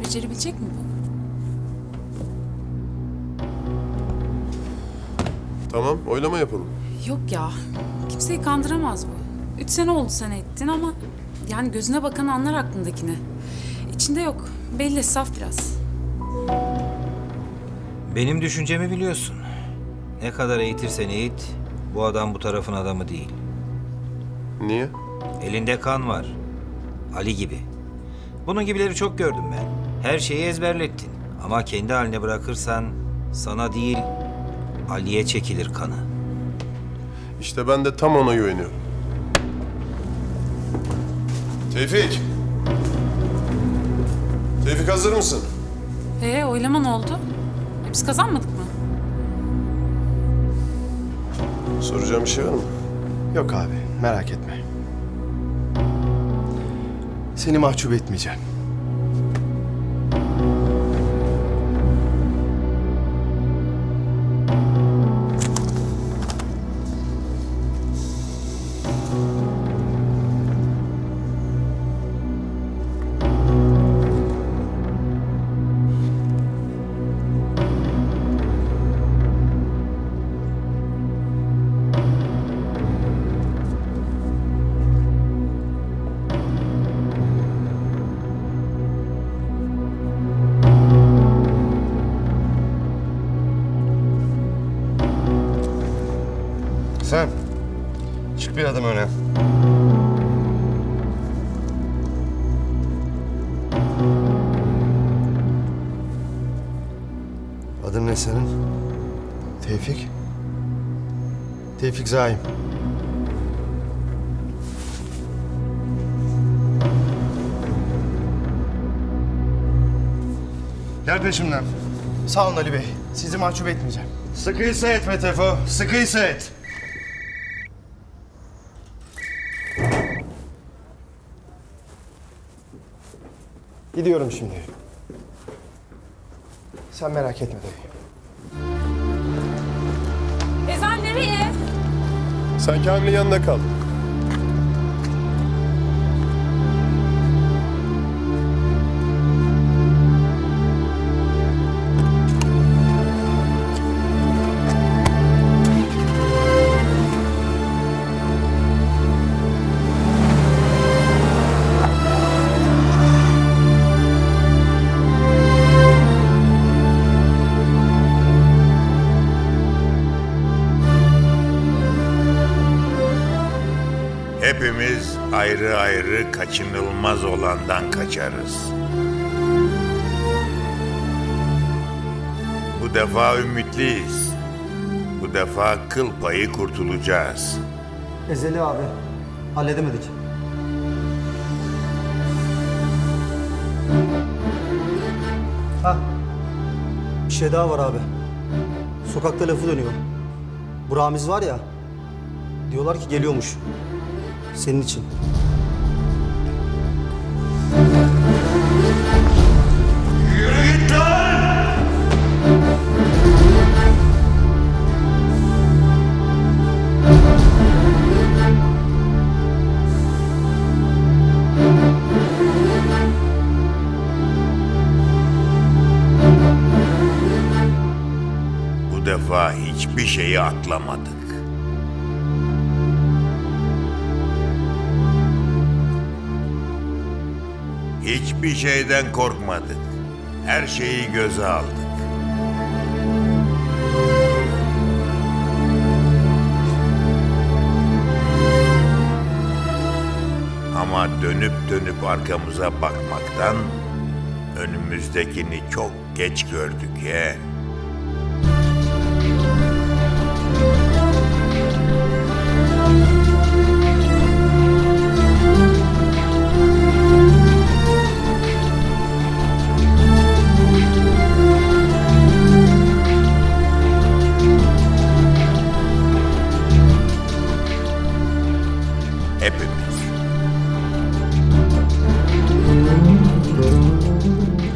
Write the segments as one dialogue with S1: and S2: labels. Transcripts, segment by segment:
S1: Sence becerebilecek mi bu?
S2: Tamam, oylama yapalım.
S1: Yok ya, kimseyi kandıramaz bu. Üç sene oldu sen ettin ama yani gözüne bakan anlar aklındakini. İçinde yok, belli saf biraz.
S3: Benim düşüncemi biliyorsun. Ne kadar eğitirsen eğit, bu adam bu tarafın adamı değil.
S2: Niye?
S3: Elinde kan var. Ali gibi. Bunun gibileri çok gördüm ben. Her şeyi ezberlettin. Ama kendi haline bırakırsan sana değil Ali'ye çekilir kanı.
S2: İşte ben de tam ona güveniyorum. Tevfik! Tevfik hazır mısın?
S1: Ee, oylama ne oldu? E, biz kazanmadık mı?
S2: Soracağım bir şey var mı?
S4: Yok abi merak etme. Seni mahcup etmeyeceğim. Sen çık bir adım öne. Adın ne senin? Tevfik. Tevfik Zaim. Gel peşimden. Sağ olun Ali Bey. Sizi mahcup etmeyeceğim. Sıkıysa et Metefo. Sıkıysa et. Gidiyorum şimdi. Sen merak etme dayı.
S1: Ezel nereye?
S2: Sen Kamil'in yanında kal.
S5: Hepimiz ayrı ayrı kaçınılmaz olandan kaçarız. Bu defa ümitliyiz. Bu defa kıl payı kurtulacağız.
S6: Ezeli abi. Halledemedik. Ha. Bir şey daha var abi. Sokakta lafı dönüyor. Bu var ya. Diyorlar ki geliyormuş. Senin için.
S5: Bu defa hiçbir şeyi atlamadık. Hiçbir şeyden korkmadık. Her şeyi göze aldık. Ama dönüp dönüp arkamıza bakmaktan önümüzdekini çok geç gördük ya. Hepimiz.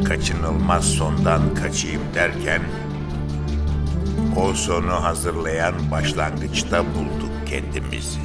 S5: Kaçınılmaz sondan kaçayım derken o sonu hazırlayan başlangıçta bulduk kendimizi.